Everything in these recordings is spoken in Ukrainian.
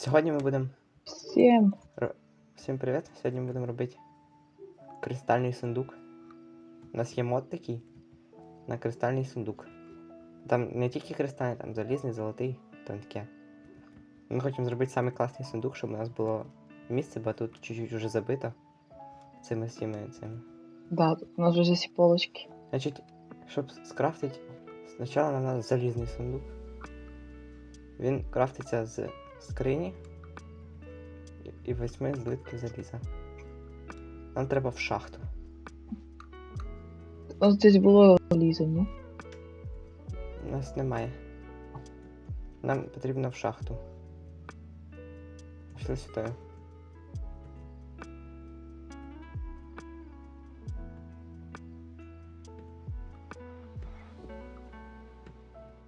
Сьогодні ми будемо. Всем. Всім привіт! Сьогодні ми будемо робити кристальний сундук. У нас є мод такий на кристальний сундук. Там не тільки кристальний, там залізний, золотий, там таке. Ми хочемо зробити самий класний сундук, щоб у нас було місце, бо тут чуть-чуть вже забито цими всіми цими. Да, тут у нас вже всі полочки. Значить, щоб скрафтити, спочатку нам треба залізний сундук. Він крафтиться з скрині і- восьми злитків заліза. Нам треба в шахту. У нас десь було ліза, ні? У нас немає. Нам потрібно в шахту. Пішли сюди.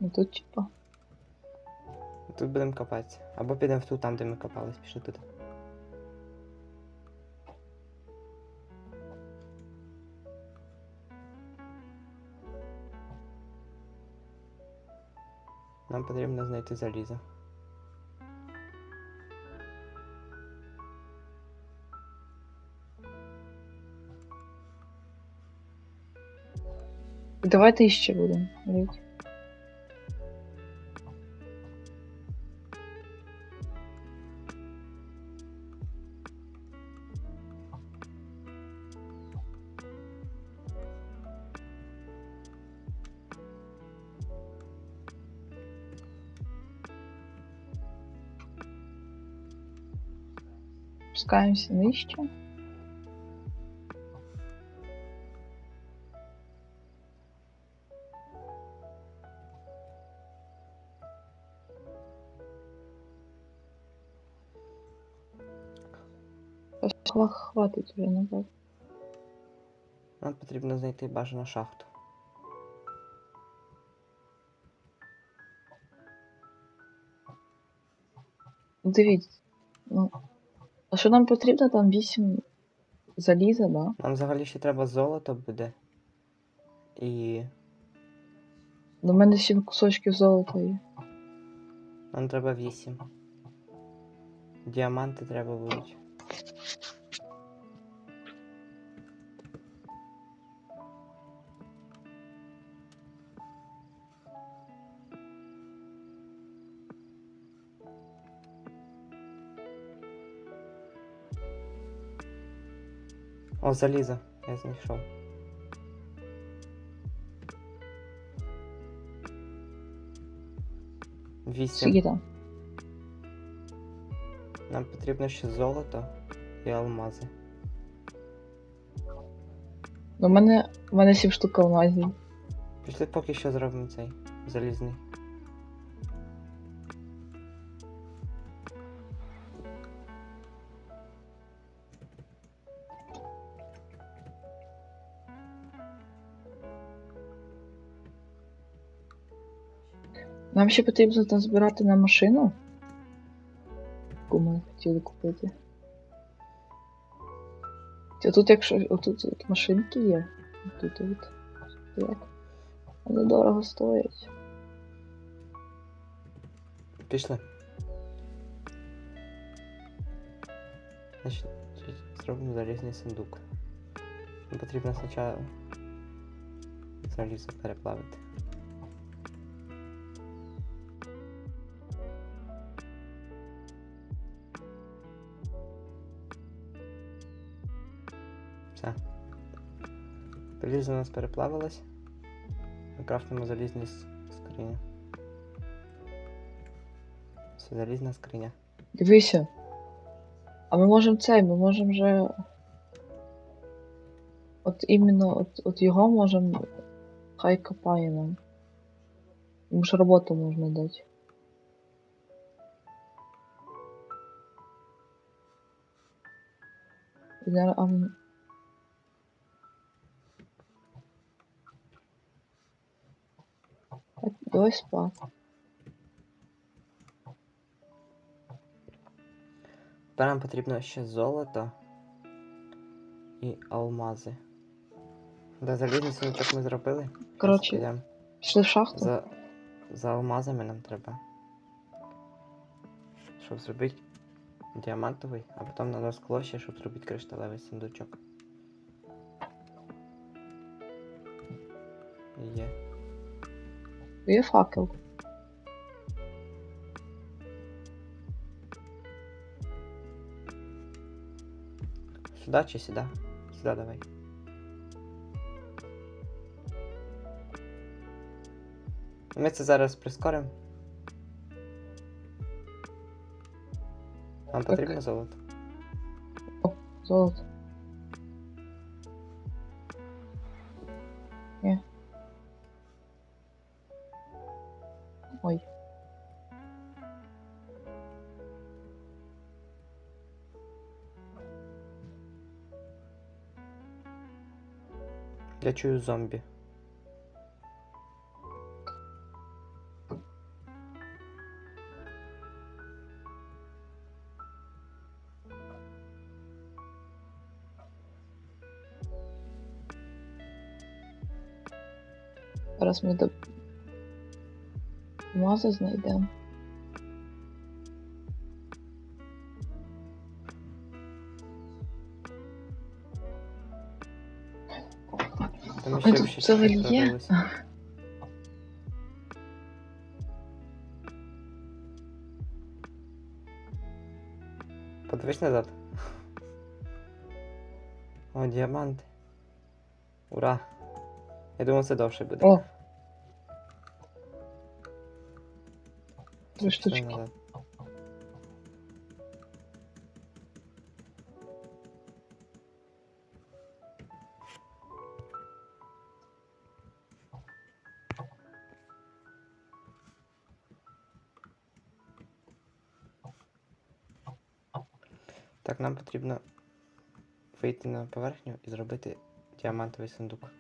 Ну тут типа. Тут будемо копатися. Або підемо в ту там, де ми копались. Пішли туди. Нам потрібно знайти залізо. Давайте іще будемо. Спускаємося нижче. Хва- Хватить вже назад. Нам потрібно знайти бажану шахту. Дивіться. Ну, а що нам потрібно? Там 8 заліза, да? Нам взагалі ще треба золото буде. І До мене 7 кусочків золота є. нам треба 8. Діаманти треба будуть. О, залізо, я знайшов. Вісім. Там? Нам потрібно ще золото і алмази. До мене, у мене 7 штук алмазів. Пішли поки що зробимо цей залізний. Нам ще потрібно назбирати на машину. Яку ми хотіли купити. А тут якщо отут от машинки є. Тут от. Вони дорого стоять. Пішли. Значить, зробимо залізний сундук. Потрібно спочатку залізо переплавити. Залізо у нас переплавилось. Ми крафтимо залізні скрині. Все, залізна скриня. Дивися. А ми можемо цей, ми можемо вже. От іменно от, от його можемо. Хай копає нам. Йому ж роботу можна дати. А Так, Давай спати. Тепер нам потрібно ще золото і алмази. Да, залізний сундучок ми зробили. Коротше, пішли в шахту. За, за алмазами нам треба. щоб зробити діамантовий, а потім треба скло ще, щоб зробити кришталевий сундучок. Є. Є факел. Сюди чи сюди? Сюди давай. Ми це зараз прискоримо. Нам потрібно золото? Золото. Я чую зомбі. Зараз ми до мази знайдемо. Там А ще тут ще взагалі щось є? пробилось. Подивись назад. О, діамант. Ура! Я думав, це довше буде. О! Три Пішли штучки. назад. Так, нам потрібно вийти на поверхню і зробити діамантовий сундук.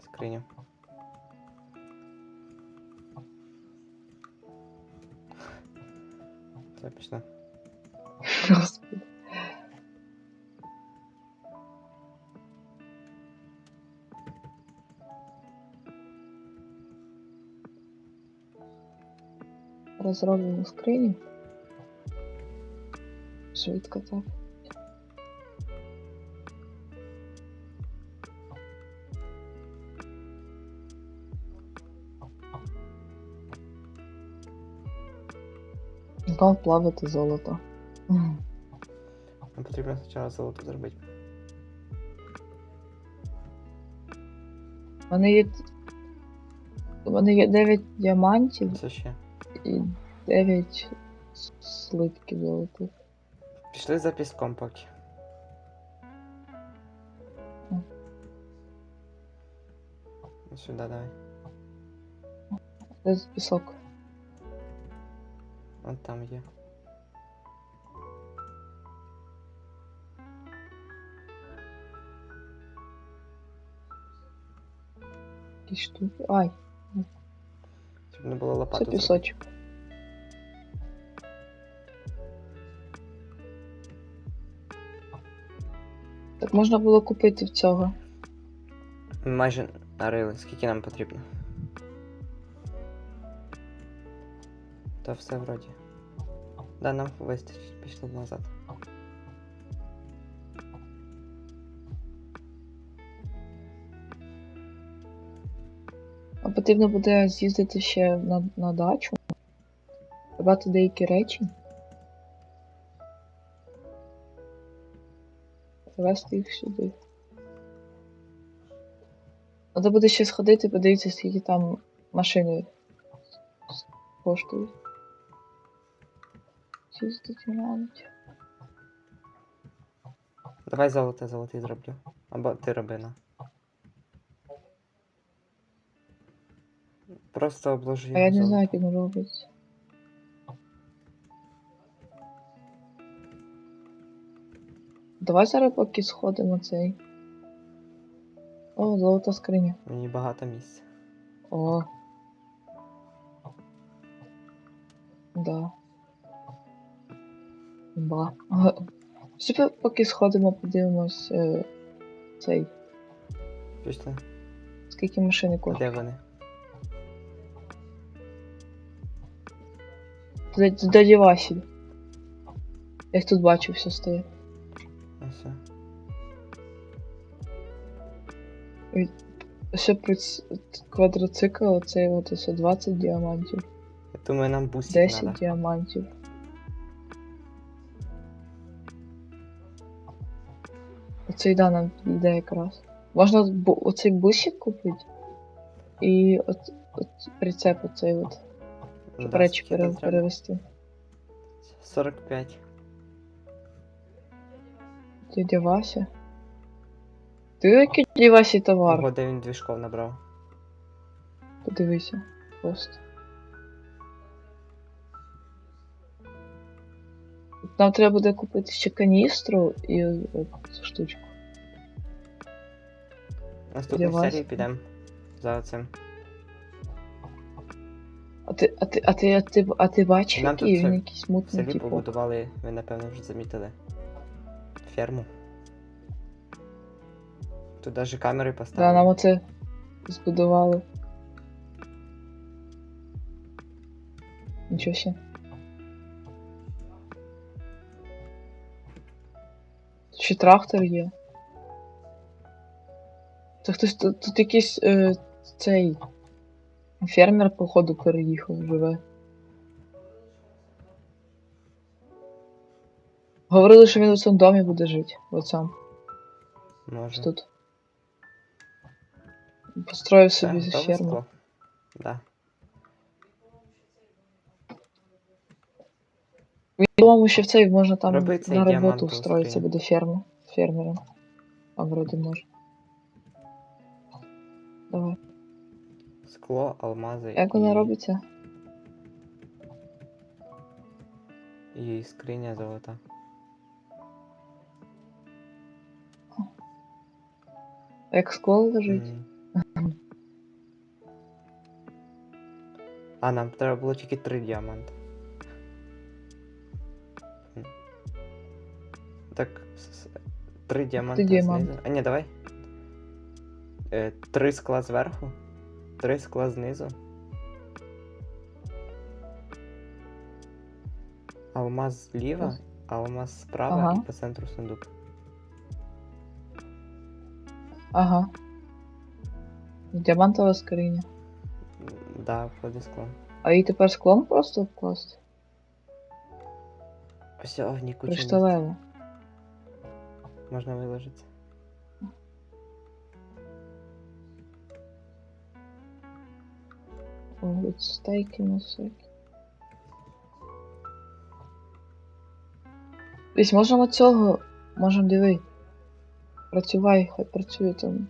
Скриню. Це. Господи. Розроблено скриню. Швидко так. Там плавати золото. Нам потрібно спочатку золото зробити. У мене є. У мене є 9 діамантів Це ще. і 9 слитків золотих. Пішли за піском поки. Мгм. Ну, Сюди давай. Де пісок? Вон там є. Якісь штуки. Ай, Щоб не було це лопату. зробити. пісочок. Так можна було купити в цього. Ми майже нарили. Скільки нам потрібно? Та все вроді. Да, нам вистачить. Пішли назад. А потрібно буде з'їздити ще на, на дачу. Забрати деякі речі. Привезти їх сюди. Треба буде ще сходити, подивитися, скільки там машини коштують. Давай золото, золотий зроблю. Або ти роби на. Просто обложи А я не знаю, як він робиться. Давай зараз поки сходимо цей. О, золота скриня. Мені багато місця. О. Да. Ба. Все поки сходимо, подивимось е, цей. Пішли. Скільки машини коштує. Де вони? Васіль. Я їх тут бачу, все стоїть. Ще приц... квадроцикл, оцей от ось 20 діамантів, Я думаю, нам бустик 10 надо. діамантів. Оцей да нам йде якраз. Можна оцей бусик купити і от, от прицеп оцей от речі перевести. 45. Дядя Вася. Ти який дядя Васі товар? Ого, де він двіжков набрав. Подивися. Просто. Нам треба буде купити ще каністру і цю штучку. Сподіваюсь. серії підемо за цим. А ти, а ти, а ти, а ти, а ти бачив, Нам тут який він якийсь мутний, селі типу. побудували, ви напевно вже замітили. Ферму. Тут навіть камери Да, поставили. нам оце збудували. Нічого ще. Ще трактор є. Це хтось тут, тут якийсь е, цей фермер, походу, переїхав, живе. Говорили, що він у цьому домі буде жити. В цьому. Може. Тут. Построїв Все, собі готове ферму. скло? Да. По-моєму, ще в цей можна там Роби цей на діамант роботу у встроїтися, скрині. буде ферма. Фермером. А вроді може. Давай. Скло, алмази Як і... вона робиться? і скриня золота. Як лежить? А, нам треба було тільки три діаманти. Так, с- с- три діаманти знизу. А ні, давай. Е, три скла зверху, три скла знизу. Алмаз зліва, алмаз справа Ага. і по центру сундук. Ага. Діамантова скриня. Да, входить скло. А її тепер склон просто вкласти? Все, ні куча. Кришталево. Можна виложити. О, тут стейки на всякі. Десь можемо цього. Можемо диви. Працювай, хай працює там.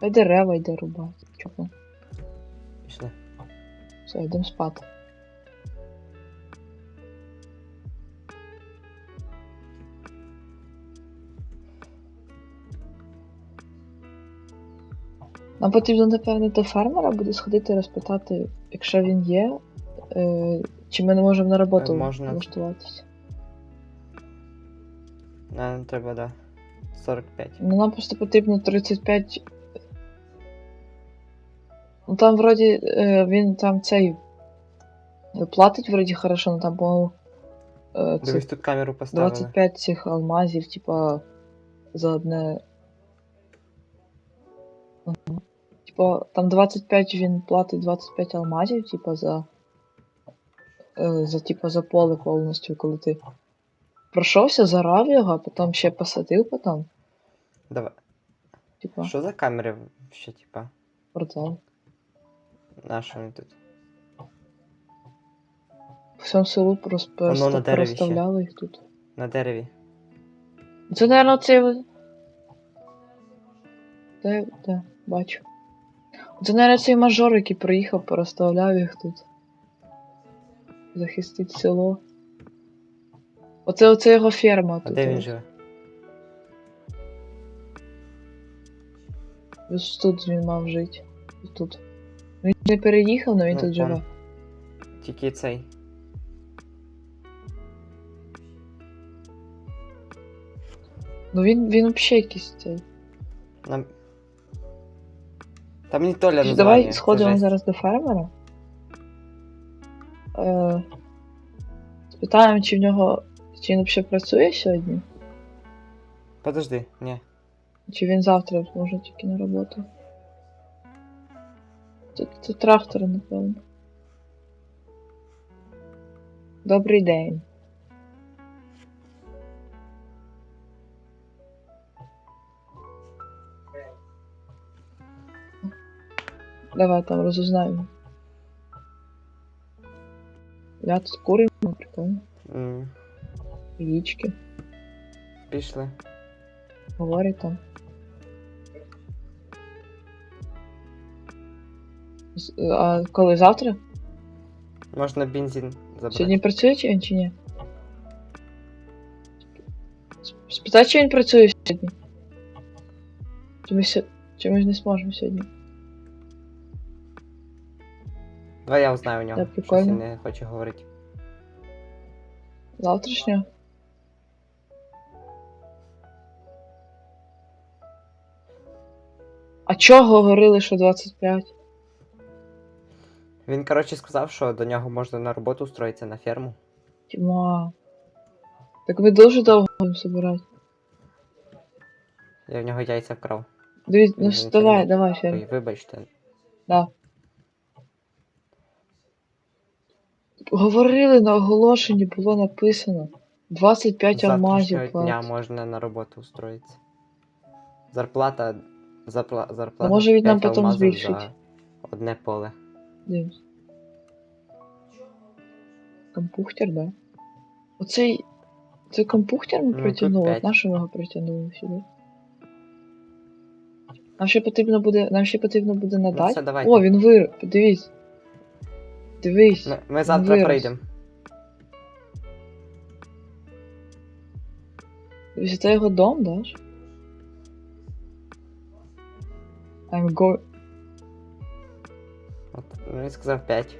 Хай дерева йде рубати. Чого? Пішли. Все, йдемо спати. Нам потрібно, напевно, до фермера буде сходити розпитати, якщо він є, е, чи ми не можемо на роботу Е, можна. влаштуватися. Нам треба, да. 45. Ну, нам просто потрібно 35. Ну там вроді е, він там цей е, платить вроді хорошо, ну там, по-моєму, е, Дивись, тут камеру поставили. 25 цих алмазів, типа, за одне. Типа, там 25 він платить 25 алмазів, типа, за. За типа за поле повністю, коли ти пройшовся, зарав його, а потім ще посадив потім. Давай. Типа, Що за камери ще, типа? продав. На що вони тут? По всьому селу просто, Воно на дереві ще. проставляли їх тут. На дереві. Це, наверное, цей. от- Де, де, бачу. Це, наверное, цей мажор, який приїхав, пороставляв їх тут. Захистить село. Оце, оце його ферма А тут. де він живе? Ось тут він мав жити. Ось Тут. Він не переїхав, але він Ну, тут живе. Тільки цей. Ну він, він взагалі якийсь цей. Нам... Там не Толя Давай названня, сходимо це жесть. зараз до фермера. Е, Спитаємо, чи в нього. Чи він взагалі працює сьогодні? Подожди, ні. Чи він завтра зможе тільки на роботу? Тут, тут трактор, напевно. Добрий день. Давай там розузнаємо. Я тут курю, прикольно. М, Яєчки. Пішли. Говорить там. З- А коли завтра? Можна бензин забрати. Сьогодні працює чи він чи ні? Сп- Спитай, чи він працює сьогодні. Чи ми, сьо- чи ми ж не зможемо сьогодні? Давай я узнаю у нього. Так, Щось прикольно. він не хоче говорити. Завтрашнього? Чого говорили, що 25? Він, коротше, сказав, що до нього можна на роботу устроїтися на ферму. Тіма. Так ви дуже довго будемо собирати. Я в нього яйця вкрав. Дивіться, ну нічого давай, не- давай, Ой, ферм. вибачте. Да. Говорили на оголошенні, було написано. 25 З завтрашнього дня платить. можна на роботу устроїтися. Зарплата. Зарпла, зарплата. Може він нам 5 потім збільшить? За одне поле. Дивимось. Компухтер, да? Оцей. Це компухтер ми Ну, притягнули, п'ять. от нашого його притягнули сюди. Нам ще потрібно буде. Нам ще потрібно буде Ну все, давайте. О, він вир. Подивись. Дивись. Ми, ми завтра прийдемо. Дивись, це його дом, да? I'm go... От, він сказав 5.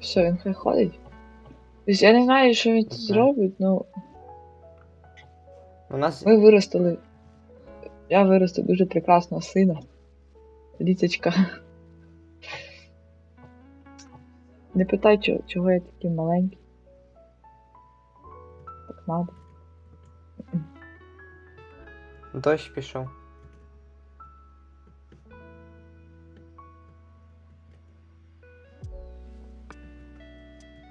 Все, він хай ходить. Тобто я не знаю, що він тут зробить, ну У нас ми виростили. Я виростив дуже прекрасного сина. Літочка. Не питай, чого, я такий маленький. Так надо. дощ пішов.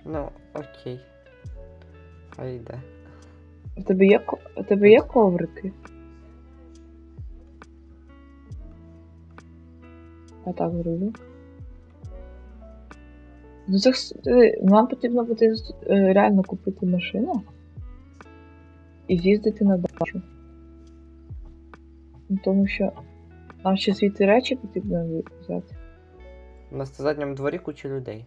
Ну, окей. Хай йде. У тебе є, у тебе є коврики? Я так зроблю. Ну це нам потрібно буде е, реально купити машину і з'їздити на дачу. Ну, Тому що нам ще звідти речі потрібно взяти. У нас на задньому дворі куча людей.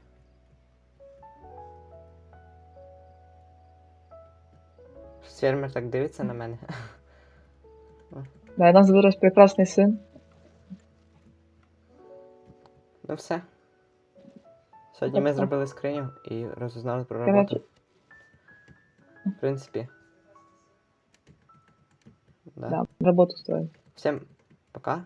Фермер так дивиться на мене. Да, у нас вирос прекрасний син. Ну все. Сьогодні ми зробили скриню і розузнали про роботу. В принципі. Да. Да, роботу строїть. Всім пока.